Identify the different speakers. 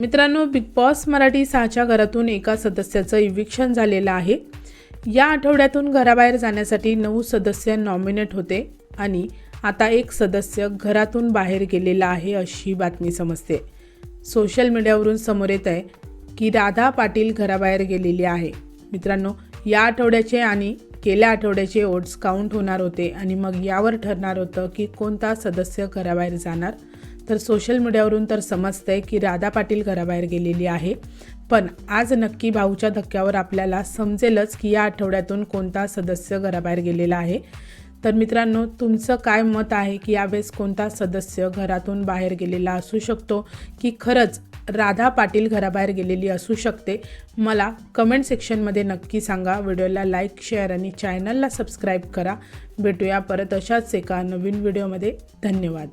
Speaker 1: मित्रांनो big boss Marathi सहाच्या घरातून एका सदस्याचं इव्हिक्शन झालेलं आहे. या आठवड्यातून घराबाहेर जाण्यासाठी नऊ सदस्य नॉमिनेट होते आणि आता एक सदस्य घरातून बाहेर गेलेला आहे अशी बातमी समजते. सोशल मीडियावरून समोर येत आहे की राधा पाटील घराबाहेर गेलेली आहे. मित्रांनो या आठवड्याचे आणि गेल्या आठवड्याचे ओट्स काउंट होणार होते आणि मग यावर ठरणार होतं की कोणता सदस्य घराबाहेर जाणार. तर सोशल मीडियावरून तर समजतंय की राधा पाटील घराबाहेर गेलेली आहे. पण आज नक्की भाऊच्या धक्क्यावर आपल्याला समजेलच की या आठवड्यातून कोणता सदस्य घराबाहेर गेलेला आहे. तर मित्रांनो तुमचं काय मत आहे की यावेळेस कोणता सदस्य घरातून बाहेर गेलेला असू शकतो की खरंच राधा पाटील घराबाहेर गेलेली असू शकते? मला कमेंट सेक्शनमध्ये नक्की सांगा. व्हिडिओला लाईक शेअर आणि चॅनलला सबस्क्राईब करा. भेटूया परत अशाच एका नवीन व्हिडिओमध्ये धन्यवाद.